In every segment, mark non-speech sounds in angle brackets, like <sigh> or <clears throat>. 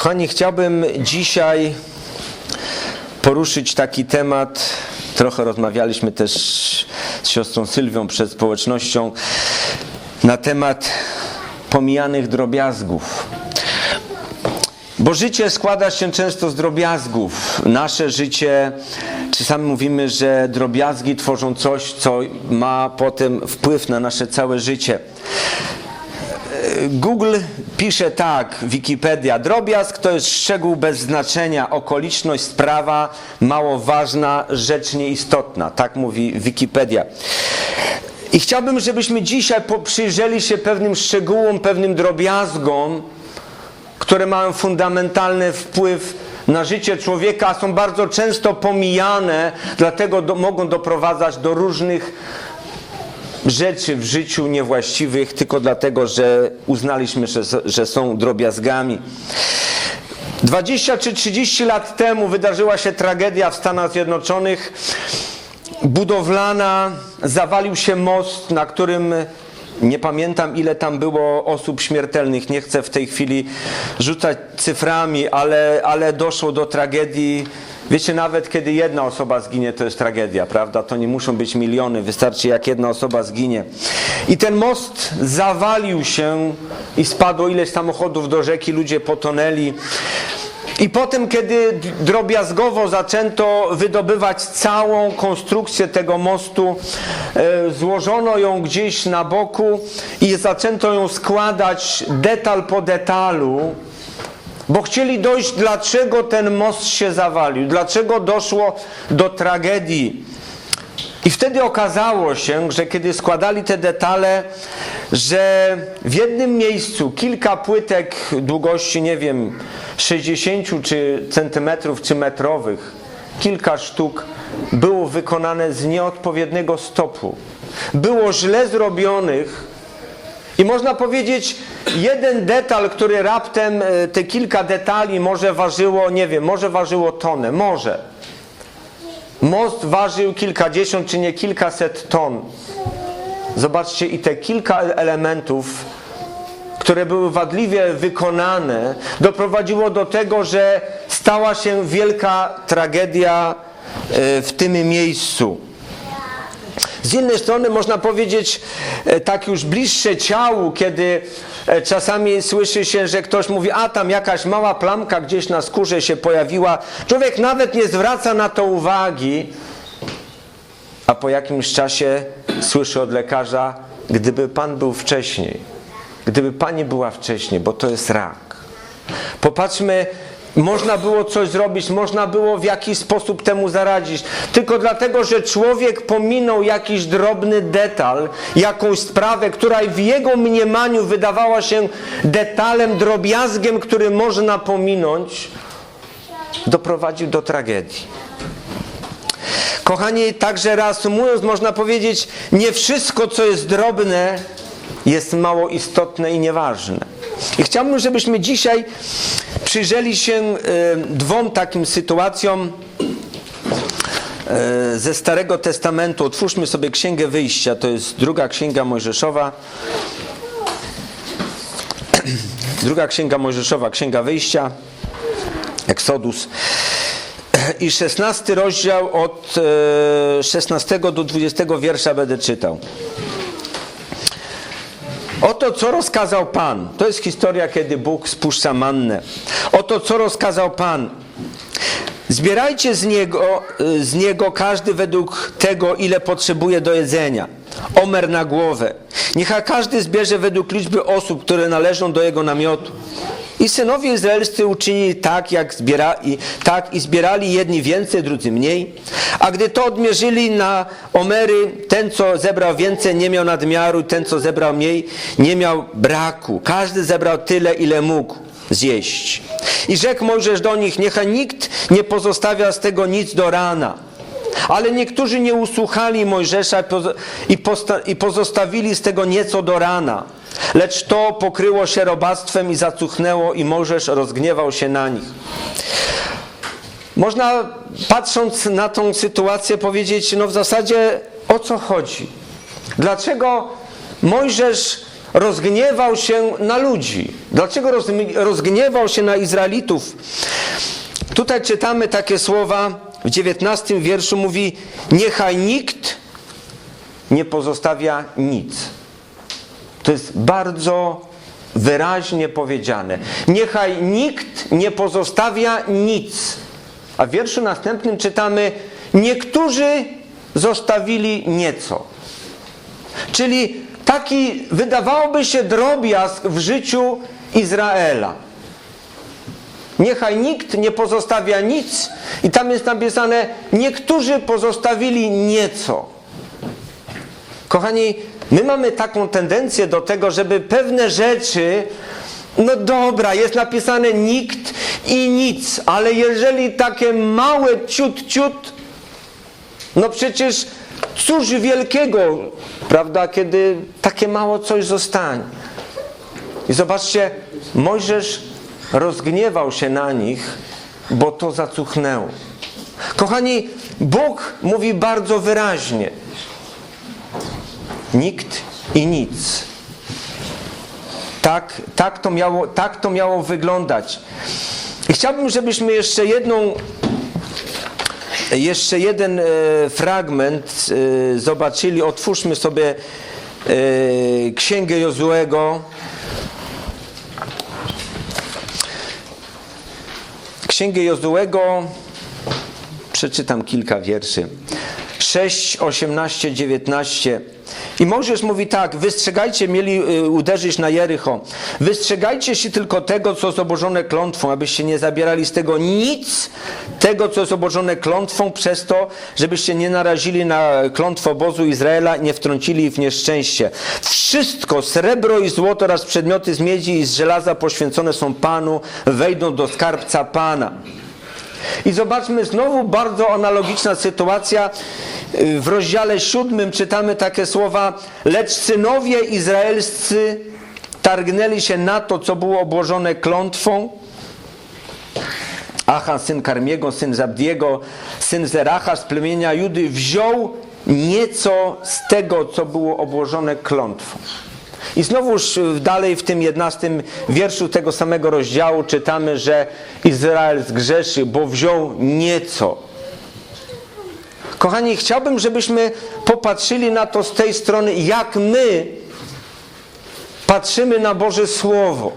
Kochani, chciałbym dzisiaj poruszyć taki temat. Trochę rozmawialiśmy też z siostrą Sylwią przed społecznością na temat pomijanych drobiazgów. Bo życie składa się często z drobiazgów. Nasze życie, czasami mówimy, że drobiazgi tworzą coś, co ma potem wpływ na nasze całe życie. Google pisze tak, Wikipedia. Drobiazg to jest szczegół bez znaczenia, okoliczność, sprawa mało ważna, rzecz nieistotna. Tak mówi Wikipedia. I chciałbym, żebyśmy dzisiaj przyjrzeli się pewnym szczegółom, pewnym drobiazgom, które mają fundamentalny wpływ na życie człowieka, są bardzo często pomijane, dlatego do, mogą doprowadzać do różnych rzeczy w życiu niewłaściwych, tylko dlatego, że uznaliśmy, że, że są drobiazgami. 20 czy 30 lat temu wydarzyła się tragedia w Stanach Zjednoczonych. Budowlana, zawalił się most, na którym nie pamiętam ile tam było osób śmiertelnych. Nie chcę w tej chwili rzucać cyframi, ale, ale doszło do tragedii. Wiecie, nawet kiedy jedna osoba zginie, to jest tragedia, prawda? To nie muszą być miliony, wystarczy jak jedna osoba zginie. I ten most zawalił się i spadło ileś samochodów do rzeki, ludzie potonęli. I potem, kiedy drobiazgowo zaczęto wydobywać całą konstrukcję tego mostu, e, złożono ją gdzieś na boku i zaczęto ją składać detal po detalu, bo chcieli dojść, dlaczego ten most się zawalił, dlaczego doszło do tragedii. I wtedy okazało się, że kiedy składali te detale, że w jednym miejscu kilka płytek długości, nie wiem, 60 czy centymetrów czy metrowych, kilka sztuk było wykonane z nieodpowiedniego stopu. Było źle zrobionych i można powiedzieć, jeden detal, który raptem, te kilka detali może ważyło, nie wiem, może ważyło tonę, może. Most ważył kilkadziesiąt czy nie kilkaset ton. Zobaczcie, i te kilka elementów, które były wadliwie wykonane, doprowadziło do tego, że stała się wielka tragedia w tym miejscu. Z jednej strony można powiedzieć tak już bliższe ciału, kiedy czasami słyszy się, że ktoś mówi, a tam jakaś mała plamka gdzieś na skórze się pojawiła. Człowiek nawet nie zwraca na to uwagi, a po jakimś czasie słyszy od lekarza, gdyby pan był wcześniej, gdyby pani była wcześniej, bo to jest rak. Popatrzmy, można było coś zrobić, można było w jakiś sposób temu zaradzić. Tylko dlatego, że człowiek pominął jakiś drobny detal, jakąś sprawę, która w jego mniemaniu wydawała się detalem, drobiazgiem, który można pominąć, doprowadził do tragedii. Kochani, także reasumując, można powiedzieć, nie wszystko, co jest drobne, jest mało istotne i nieważne. I chciałbym, żebyśmy dzisiaj przyjrzeli się dwom takim sytuacjom ze Starego Testamentu. Otwórzmy sobie Księgę Wyjścia, to jest druga Księga Mojżeszowa. <clears throat> Druga Księga Mojżeszowa, Księga Wyjścia, Eksodus. I 16 rozdział od 16 do 20 wiersza będę czytał. Oto co rozkazał Pan. To jest historia, kiedy Bóg spuszcza mannę. Oto co rozkazał Pan. Zbierajcie z niego, z niego każdy według tego, ile potrzebuje do jedzenia. Omer na głowę. Niech każdy zbierze według liczby osób, które należą do jego namiotu. I synowie izraelscy uczynili tak, jak zbiera, i, tak i zbierali jedni więcej, drudzy mniej. A gdy to odmierzyli na omery, ten co zebrał więcej nie miał nadmiaru, ten co zebrał mniej nie miał braku. Każdy zebrał tyle, ile mógł zjeść. I rzekł Mojżesz do nich, niechaj nikt nie pozostawia z tego nic do rana. Ale niektórzy nie usłuchali Mojżesza i pozostawili z tego nieco do rana. Lecz to pokryło się robactwem i zacuchnęło i Mojżesz rozgniewał się na nich. Można patrząc na tą sytuację powiedzieć, no w zasadzie o co chodzi? Dlaczego Mojżesz rozgniewał się na ludzi. Dlaczego roz- rozgniewał się na Izraelitów? Tutaj czytamy takie słowa w 19 wierszu mówi: Niechaj nikt nie pozostawia nic. To jest bardzo wyraźnie powiedziane. Niechaj nikt nie pozostawia nic. A w wierszu następnym czytamy: Niektórzy zostawili nieco. Czyli taki wydawałoby się drobiazg w życiu Izraela. Niechaj nikt nie pozostawia nic, i tam jest napisane: Niektórzy pozostawili nieco. Kochani, my mamy taką tendencję do tego, żeby pewne rzeczy, no dobra, jest napisane nikt i nic, ale jeżeli takie małe ciut, ciut, no przecież cóż wielkiego, prawda, kiedy takie mało coś zostanie. I zobaczcie, Mojżesz rozgniewał się na nich, bo to zacuchnęło. Kochani, Bóg mówi bardzo wyraźnie: nikt i nic. Tak, tak, to miało, tak to miało wyglądać. I chciałbym, żebyśmy jeszcze jedną, jeszcze jeden e, fragment e, zobaczyli. Otwórzmy sobie e, Księgę Jozuego. Księgę Jozuego, przeczytam kilka wierszy. 6, 18, 19. I Mojżesz mówi tak, wystrzegajcie, mieli y, uderzyć na Jericho. Wystrzegajcie się tylko tego, co jest obożone klątwą, abyście nie zabierali z tego nic, tego, co jest obożone klątwą, przez to, żebyście nie narazili na klątwę obozu Izraela, nie wtrącili w nieszczęście. Wszystko, srebro i złoto oraz przedmioty z miedzi i z żelaza poświęcone są Panu, wejdą do skarbca Pana. I zobaczmy, znowu bardzo analogiczna sytuacja. W rozdziale siódmym czytamy takie słowa: Lecz synowie izraelscy targnęli się na to, co było obłożone klątwą. Achan, syn Karmiego, syn Zabdiego, syn Zeracha z plemienia Judy, wziął nieco z tego, co było obłożone klątwą. I znowuż dalej w tym jedenastym wierszu tego samego rozdziału czytamy, że Izrael zgrzeszy, bo wziął nieco. Kochani, chciałbym, żebyśmy popatrzyli na to z tej strony, jak my patrzymy na Boże Słowo.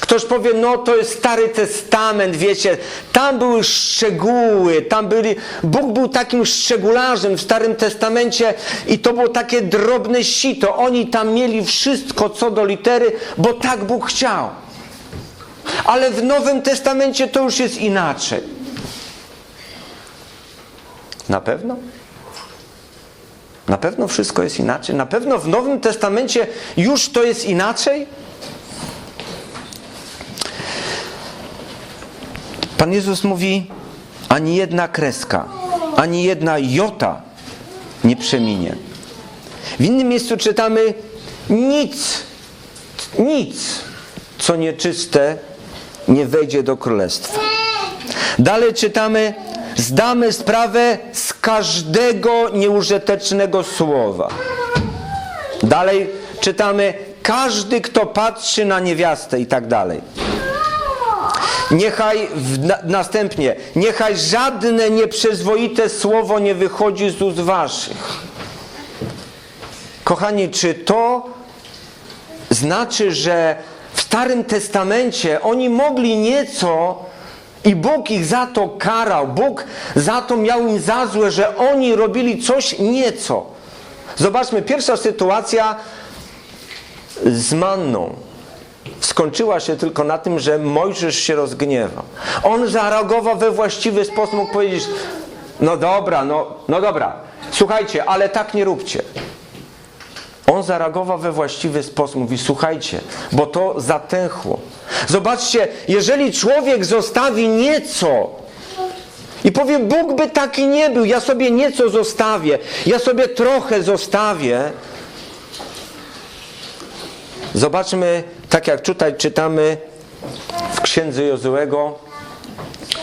Ktoś powie, no to jest Stary Testament, wiecie, tam były szczegóły, tam byli, Bóg był takim szczegularzem w Starym Testamencie i to było takie drobne sito. Oni tam mieli wszystko co do litery, bo tak Bóg chciał. Ale w Nowym Testamencie to już jest inaczej. Na pewno? Na pewno wszystko jest inaczej? Na pewno w Nowym Testamencie już to jest inaczej? Pan Jezus mówi, ani jedna kreska, ani jedna jota nie przeminie. W innym miejscu czytamy, nic, nic, co nieczyste, nie wejdzie do królestwa. Dalej czytamy, zdamy sprawę z każdego nieużytecznego słowa. Dalej czytamy, każdy, kto patrzy na niewiastę i tak dalej. Niechaj na, następnie, niechaj żadne nieprzyzwoite słowo nie wychodzi z ust waszych. Kochani, czy to znaczy, że w Starym Testamencie oni mogli nieco i Bóg ich za to karał, Bóg za to miał im za złe, że oni robili coś nieco. Zobaczmy, pierwsza sytuacja z manną skończyła się tylko na tym, że Mojżesz się rozgniewał. On zareagował we właściwy sposób, mógł powiedzieć, no dobra, no, no dobra, słuchajcie, ale tak nie róbcie. On zareagował we właściwy sposób, mówi, słuchajcie, bo to zatęchło. Zobaczcie, jeżeli człowiek zostawi nieco i powie, Bóg by taki nie był, ja sobie nieco zostawię, ja sobie trochę zostawię, Zobaczmy, tak jak tutaj czytamy w księdze Jozuego,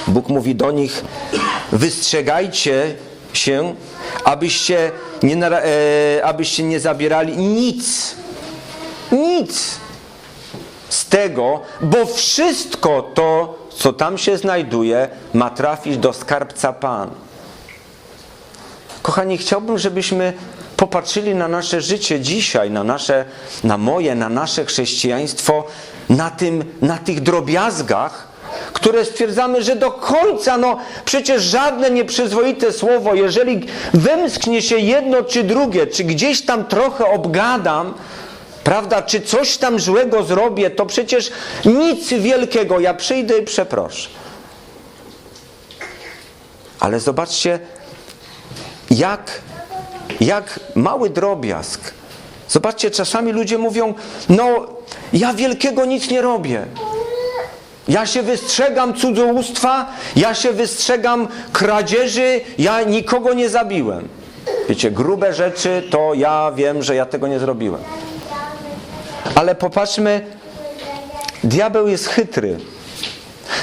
Bóg mówi do nich: Wystrzegajcie się, abyście nie, e, abyście nie zabierali nic. nic z tego, bo wszystko to, co tam się znajduje, ma trafić do skarbca Pan. Kochani, chciałbym, żebyśmy popatrzyli na nasze życie dzisiaj, na nasze, na moje, na nasze chrześcijaństwo, na, tym, na tych drobiazgach, które stwierdzamy, że do końca, no przecież żadne nieprzyzwoite słowo, jeżeli wymsknie się jedno czy drugie, czy gdzieś tam trochę obgadam, prawda, czy coś tam złego zrobię, to przecież nic wielkiego, ja przyjdę i przeproszę. Ale zobaczcie, jak, jak mały drobiazg. Zobaczcie, czasami ludzie mówią, no ja wielkiego nic nie robię. Ja się wystrzegam cudzołóstwa, ja się wystrzegam kradzieży, ja nikogo nie zabiłem. Wiecie, grube rzeczy to ja wiem, że ja tego nie zrobiłem. Ale popatrzmy, diabeł jest chytry.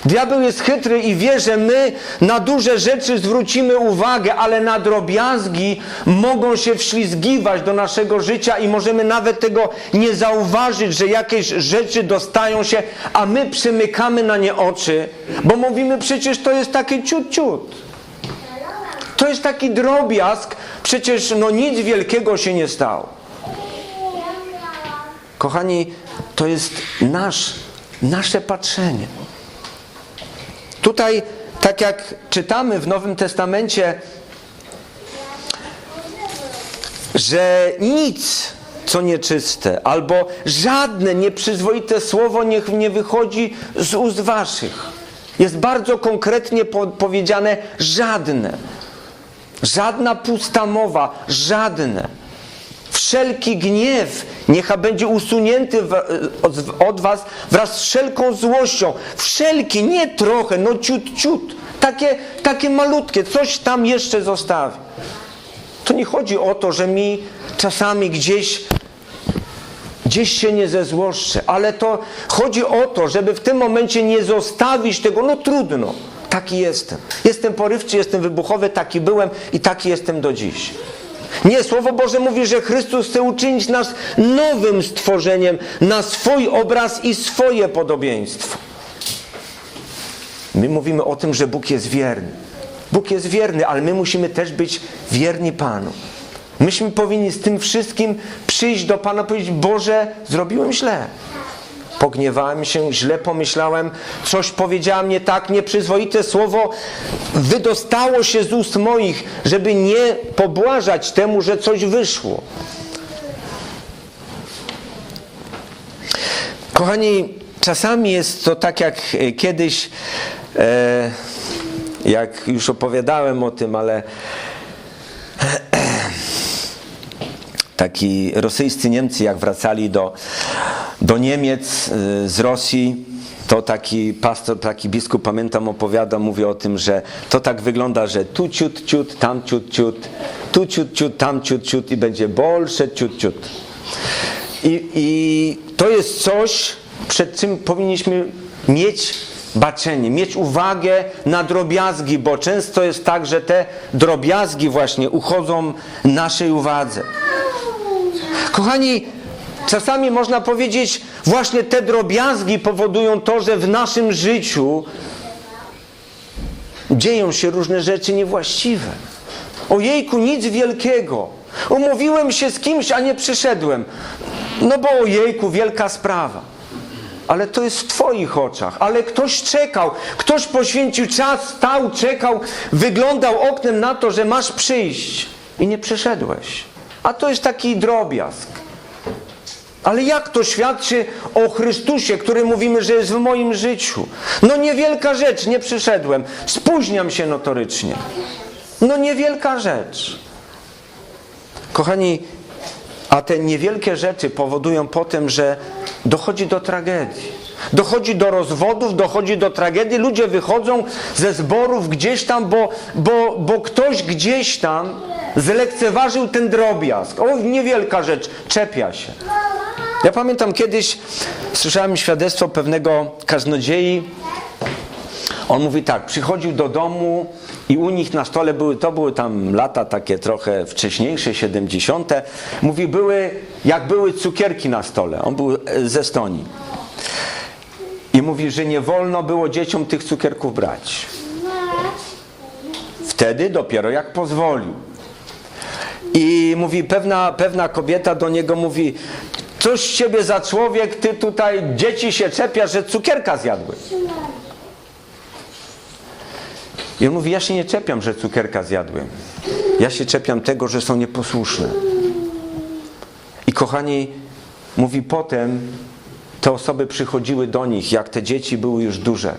Diabeł jest chytry i wie, że my na duże rzeczy zwrócimy uwagę, ale na drobiazgi mogą się wślizgiwać do naszego życia i możemy nawet tego nie zauważyć, że jakieś rzeczy dostają się, a my przymykamy na nie oczy, bo mówimy przecież to jest takie ciut ciut. To jest taki drobiazg, przecież no nic wielkiego się nie stało. Kochani, to jest nasz, nasze patrzenie. Tutaj, tak jak czytamy w Nowym Testamencie, że nic, co nieczyste, albo żadne nieprzyzwoite słowo niech nie wychodzi z ust waszych. Jest bardzo konkretnie po powiedziane żadne. Żadna pusta mowa, żadne. Wszelki gniew niech będzie usunięty od was wraz z wszelką złością. Wszelki, nie trochę, no ciut, ciut. Takie, takie malutkie, coś tam jeszcze zostawi. To nie chodzi o to, że mi czasami gdzieś gdzieś się nie zezłoszczę, ale to chodzi o to, żeby w tym momencie nie zostawić tego, no trudno. Taki jestem. Jestem porywczy, jestem wybuchowy, taki byłem i taki jestem do dziś. Nie, Słowo Boże mówi, że Chrystus chce uczynić nas nowym stworzeniem na swój obraz i swoje podobieństwo. My mówimy o tym, że Bóg jest wierny. Bóg jest wierny, ale my musimy też być wierni Panu. Myśmy powinni z tym wszystkim przyjść do Pana i powiedzieć: Boże, zrobiłem źle. Pogniewałem się, źle pomyślałem, coś powiedziałem nie tak, nieprzyzwoite słowo wydostało się z ust moich, żeby nie pobłażać temu, że coś wyszło. Kochani, czasami jest to tak jak e, kiedyś, e, jak już opowiadałem o tym, ale <clears throat> taki rosyjscy Niemcy, jak wracali do, do Niemiec y, z Rosji, to taki pastor, taki biskup, pamiętam, opowiada, mówi o tym, że to tak wygląda, że tu ciut, ciut, tam ciut, ciut, tu ciut, ciut, tam ciut, ciut i będzie bolsze ciut, ciut. I, I to jest coś, przed czym powinniśmy mieć baczenie, mieć uwagę na drobiazgi, bo często jest tak, że te drobiazgi właśnie uchodzą naszej uwadze. Kochani, czasami można powiedzieć, właśnie te drobiazgi powodują to, że w naszym życiu dzieją się różne rzeczy niewłaściwe. Ojejku, nic wielkiego. Umówiłem się z kimś, a nie przyszedłem. No bo ojejku, wielka sprawa. Ale to jest w Twoich oczach. Ale ktoś czekał, ktoś poświęcił czas, stał, czekał, wyglądał oknem na to, że masz przyjść i nie przyszedłeś. A to jest taki drobiazg. Ale jak to świadczy o Chrystusie, który mówimy, że jest w moim życiu? No niewielka rzecz, nie przyszedłem. Spóźniam się notorycznie. No niewielka rzecz. Kochani, a te niewielkie rzeczy powodują potem, że dochodzi do tragedii. Dochodzi do rozwodów, dochodzi do tragedii. Ludzie wychodzą ze zborów gdzieś tam, bo, bo, bo ktoś gdzieś tam zlekceważył ten drobiazg. O, niewielka rzecz, czepia się. Ja pamiętam kiedyś słyszałem świadectwo pewnego kaznodziei. On mówi tak, przychodził do domu I u nich na stole były, to były tam lata takie trochę wcześniejsze, 70. Mówi, były, jak były cukierki na stole. On był e, z Estonii. I mówi, że nie wolno było dzieciom tych cukierków brać. Wtedy dopiero jak pozwolił. I mówi, pewna, pewna kobieta do niego mówi, coś z ciebie za człowiek, ty tutaj dzieci się czepia, że cukierka zjadły. I on mówi, ja się nie czepiam, że cukierka zjadły. Ja się czepiam tego, że są nieposłuszne. I kochani, mówi potem, te osoby przychodziły do nich, jak te dzieci były już duże.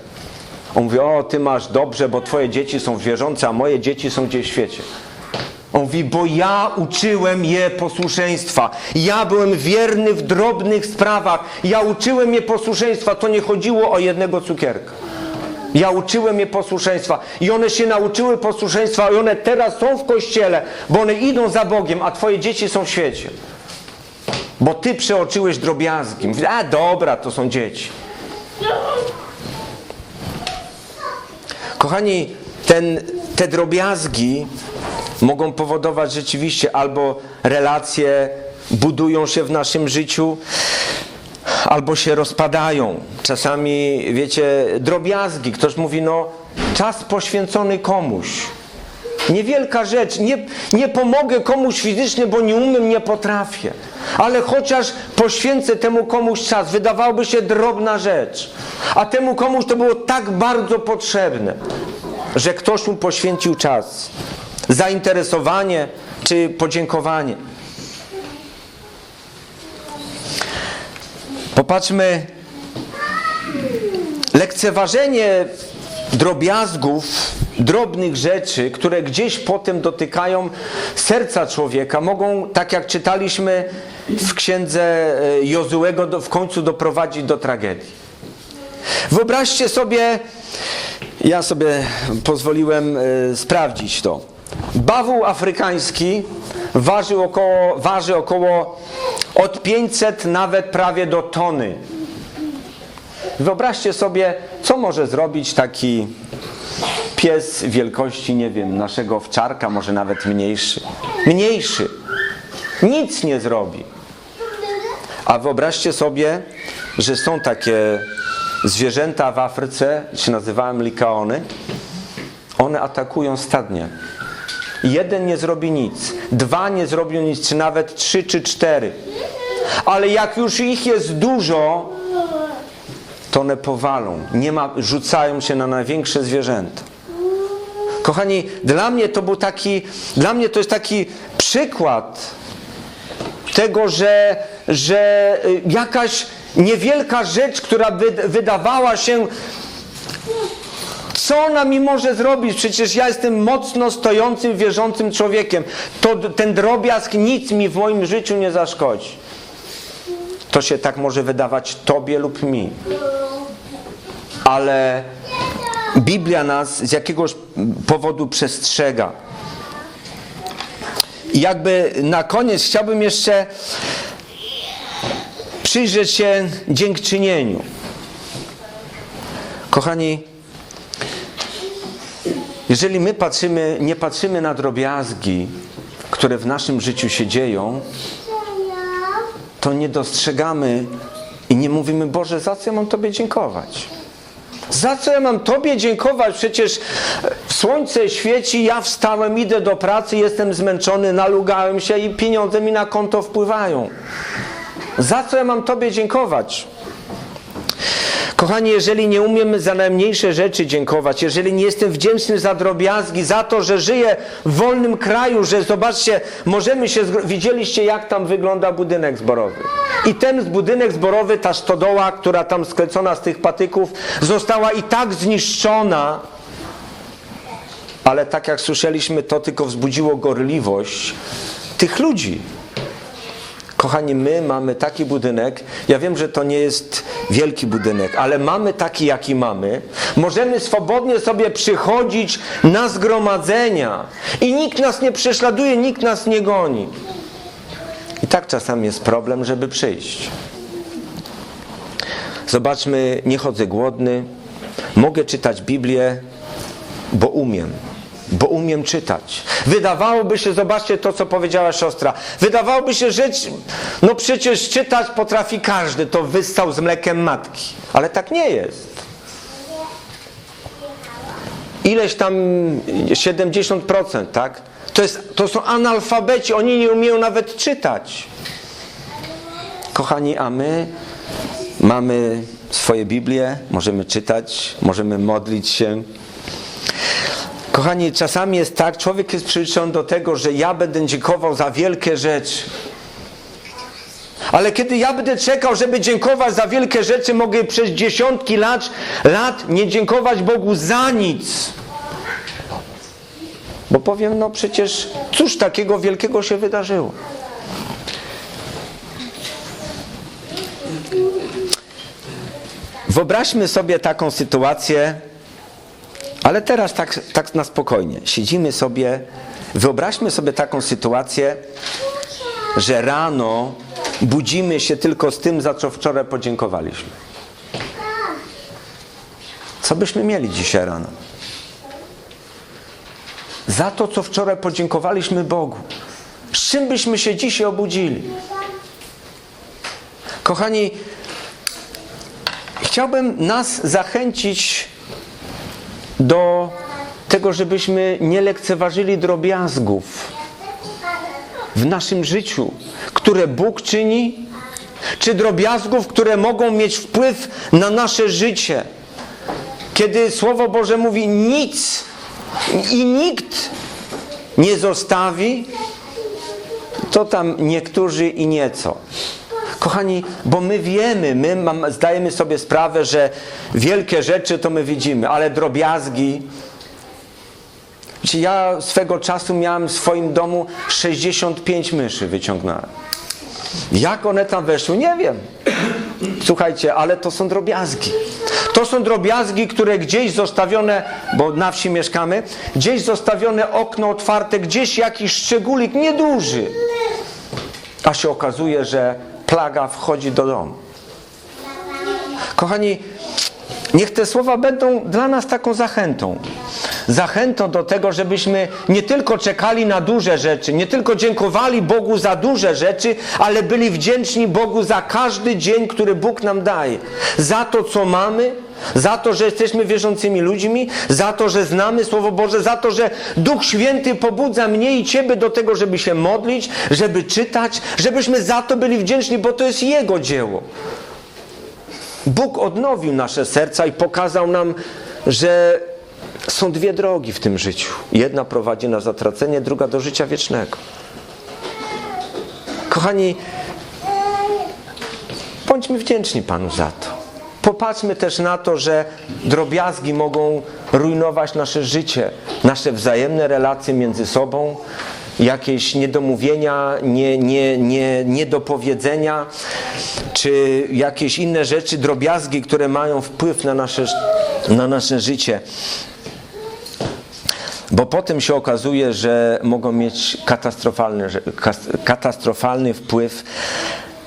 On mówi, o, ty masz dobrze, bo twoje dzieci są wierzące, a moje dzieci są gdzieś w świecie. On mówi, bo ja uczyłem je posłuszeństwa. Ja byłem wierny w drobnych sprawach. Ja uczyłem je posłuszeństwa. To nie chodziło o jednego cukierka. Ja uczyłem je posłuszeństwa i one się nauczyły posłuszeństwa i one teraz są w kościele, bo one idą za Bogiem, a twoje dzieci są w świecie. Bo ty przeoczyłeś drobiazgi. A dobra, to są dzieci. Kochani, ten, te drobiazgi mogą powodować rzeczywiście albo relacje budują się w naszym życiu, albo się rozpadają. Czasami, wiecie, drobiazgi. Ktoś mówi, no, czas poświęcony komuś. Niewielka rzecz. Nie, nie pomogę komuś fizycznie, bo nie umiem, nie potrafię. Ale chociaż poświęcę temu komuś czas. Wydawałoby się drobna rzecz. A temu komuś to było tak bardzo potrzebne, że ktoś mu poświęcił czas. Zainteresowanie czy podziękowanie. Popatrzmy, lekceważenie drobiazgów, drobnych rzeczy, które gdzieś potem dotykają serca człowieka, mogą, tak jak czytaliśmy w księdze e, Jozułego, w końcu doprowadzić do tragedii. Wyobraźcie sobie, ja sobie pozwoliłem e, sprawdzić to. Bawół afrykański waży około, waży około od 500 nawet prawie do tony. Wyobraźcie sobie, co może zrobić taki pies wielkości, nie wiem, naszego owczarka, może nawet mniejszy. Mniejszy. Nic nie zrobi. A wyobraźcie sobie, że są takie zwierzęta w Afryce, się nazywają likaony. One atakują stadnie. Jeden nie zrobi nic, dwa nie zrobią nic, czy nawet trzy czy cztery. Ale jak już ich jest dużo, to one powalą. Nie ma, rzucają się na największe zwierzęta. Kochani, dla mnie to był taki, dla mnie to jest taki przykład tego, że, że y, jakaś niewielka rzecz, która wy- wydawała się co ona mi może zrobić? Przecież ja jestem mocno stojącym, wierzącym człowiekiem. To, ten drobiazg nic mi w moim życiu nie zaszkodzi. To się tak może wydawać tobie lub mi. Ale Biblia nas z jakiegoś powodu przestrzega. I jakby na koniec chciałbym jeszcze przyjrzeć się dziękczynieniu. Kochani, jeżeli my patrzymy, nie patrzymy na drobiazgi, które w naszym życiu się dzieją, to nie dostrzegamy i nie mówimy, Boże, za co ja mam Tobie dziękować? Za co ja mam Tobie dziękować? Przecież słońce świeci, ja wstałem, idę do pracy, jestem zmęczony, nalugałem się i pieniądze mi na konto wpływają. Za co ja mam Tobie dziękować? Kochani, jeżeli nie umiem za najmniejsze rzeczy dziękować, jeżeli nie jestem wdzięczny za drobiazgi, za to, że żyję w wolnym kraju, że zobaczcie, możemy się, widzieliście jak tam wygląda budynek zborowy. I ten budynek zborowy, ta stodoła, która tam sklecona z tych patyków, została i tak zniszczona, ale tak jak słyszeliśmy, to tylko wzbudziło gorliwość tych ludzi. Kochani, my mamy taki budynek. Ja wiem, że to nie jest wielki budynek, ale mamy taki, jaki mamy. Możemy swobodnie sobie przychodzić na zgromadzenia i nikt nas nie prześladuje, nikt nas nie goni. I tak czasami jest problem, żeby przyjść. Zobaczmy, nie chodzę głodny, mogę czytać Biblię, bo umiem. Bo umiem czytać. Wydawałoby się, zobaczcie to, co powiedziała siostra, wydawałoby się, że no przecież czytać potrafi każdy, to wystał z mlekiem matki. Ale tak nie jest. Ileś tam 70%, tak? To, jest, to są analfabeci, oni nie umieją nawet czytać. Kochani, a my mamy swoje Biblię, możemy czytać, możemy modlić się. Kochani, czasami jest tak, człowiek jest przyzwyczajony do tego, że ja będę dziękował za wielkie rzeczy. Ale kiedy ja będę czekał, żeby dziękować za wielkie rzeczy, mogę przez dziesiątki lat, lat nie dziękować Bogu za nic. Bo powiem, no przecież cóż takiego wielkiego się wydarzyło? Wyobraźmy sobie taką sytuację, ale teraz tak, tak na spokojnie. Siedzimy sobie, wyobraźmy sobie taką sytuację, że rano budzimy się tylko z tym, za co wczoraj podziękowaliśmy. Co byśmy mieli dzisiaj rano? Za to, co wczoraj podziękowaliśmy Bogu. Z czym byśmy się dzisiaj obudzili? Kochani, chciałbym nas zachęcić do tego, żebyśmy nie lekceważyli drobiazgów w naszym życiu, które Bóg czyni, czy drobiazgów, które mogą mieć wpływ na nasze życie. Kiedy Słowo Boże mówi nic i nikt nie zostawi, to tam niektórzy i nieco. Kochani, bo my wiemy, my mam, zdajemy sobie sprawę, że wielkie rzeczy to my widzimy, ale drobiazgi. Ja swego czasu miałem w swoim domu 65 myszy wyciągnąłem. Jak one tam weszły, nie wiem. Słuchajcie, ale to są drobiazgi. To są drobiazgi, które gdzieś zostawione, bo na wsi mieszkamy, gdzieś zostawione okno otwarte, gdzieś jakiś szczególik nieduży. A się okazuje, że plaga wchodzi do domu. Kochani, niech te słowa będą dla nas taką zachętą. Zachętą do tego, żebyśmy nie tylko czekali na duże rzeczy, nie tylko dziękowali Bogu za duże rzeczy, ale byli wdzięczni Bogu za każdy dzień, który Bóg nam daje. Za to, co mamy, za to, że jesteśmy wierzącymi ludźmi, za to, że znamy Słowo Boże, za to, że Duch Święty pobudza mnie i Ciebie do tego, żeby się modlić, żeby czytać, żebyśmy za to byli wdzięczni, bo to jest Jego dzieło. Bóg odnowił nasze serca i pokazał nam, że są dwie drogi w tym życiu. Jedna prowadzi na zatracenie, druga do życia wiecznego. Kochani, bądźmy wdzięczni Panu za to. Popatrzmy też na to, że drobiazgi mogą rujnować nasze życie, nasze wzajemne relacje między sobą, jakieś niedomówienia, nie, nie, nie, niedopowiedzenia, czy jakieś inne rzeczy, drobiazgi, które mają wpływ na nasze, na nasze życie. Bo potem się okazuje, że mogą mieć katastrofalny, katastrofalny wpływ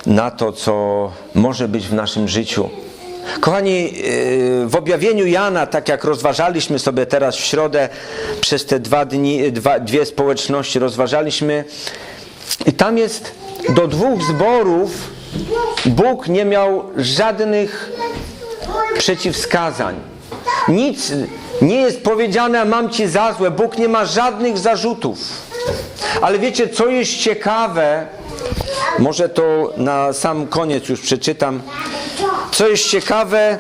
na to, co może być w naszym życiu. Kochani, w objawieniu Jana, tak jak rozważaliśmy sobie teraz w środę, przez te dwa dni, dwa, dwie społeczności rozważaliśmy, i tam jest do dwóch zborów Bóg nie miał żadnych przeciwwskazań. Nic nie jest powiedziane, mam ci za złe. Bóg nie ma żadnych zarzutów. Ale wiecie, co jest ciekawe, może to na sam koniec już przeczytam. Co jest ciekawe,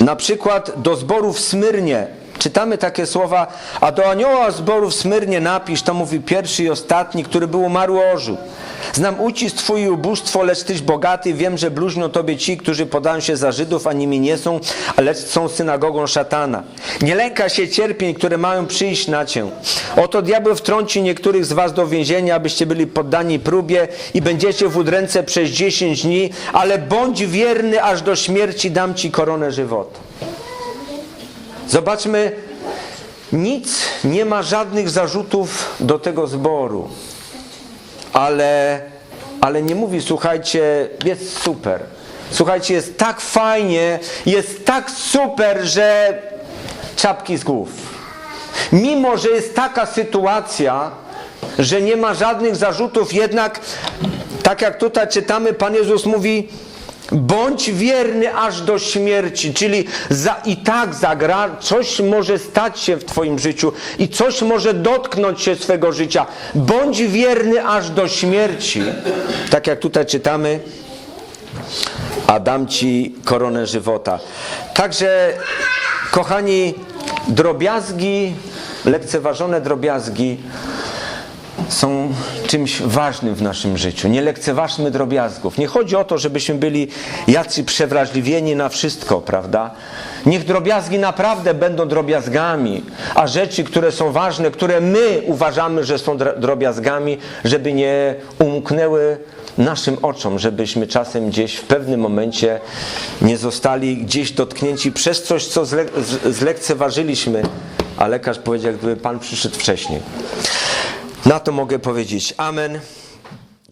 na przykład do zboru w Smyrnie czytamy takie słowa, a do anioła zboru w Smyrnie napisz, to mówi pierwszy i ostatni, który był umarły orzu. Znam ucisk Twój i ubóstwo, lecz Tyś bogaty. Wiem, że bluźnią Tobie ci, którzy podają się za Żydów, a nimi nie są, lecz są synagogą szatana. Nie lęka się cierpień, które mają przyjść na Cię. Oto diabeł wtrąci niektórych z Was do więzienia, abyście byli poddani próbie i będziecie w udręce przez 10 dni, ale bądź wierny aż do śmierci, dam Ci koronę żywota. Zobaczmy, nic nie ma żadnych zarzutów do tego zboru ale, ale nie mówi, słuchajcie, jest super. Słuchajcie, jest tak fajnie, jest tak super, że czapki z głów. Mimo, że jest taka sytuacja, że nie ma żadnych zarzutów, jednak, tak jak tutaj czytamy, Pan Jezus mówi, bądź wierny aż do śmierci, czyli za, i tak zagra, coś może stać się w Twoim życiu i coś może dotknąć się swego życia. Bądź wierny aż do śmierci. Tak jak tutaj czytamy, a dam Ci koronę żywota. Także, kochani, drobiazgi, lekceważone drobiazgi są czymś ważnym w naszym życiu. Nie lekceważmy drobiazgów. Nie chodzi o to, żebyśmy byli jacy przewrażliwieni na wszystko, prawda? Niech drobiazgi naprawdę będą drobiazgami, a rzeczy, które są ważne, które my uważamy, że są dro- drobiazgami, żeby nie umknęły naszym oczom, żebyśmy czasem gdzieś w pewnym momencie nie zostali gdzieś dotknięci przez coś, co zlekceważyliśmy, a lekarz powiedział, gdyby Pan przyszedł wcześniej. Na to mogę powiedzieć Amen.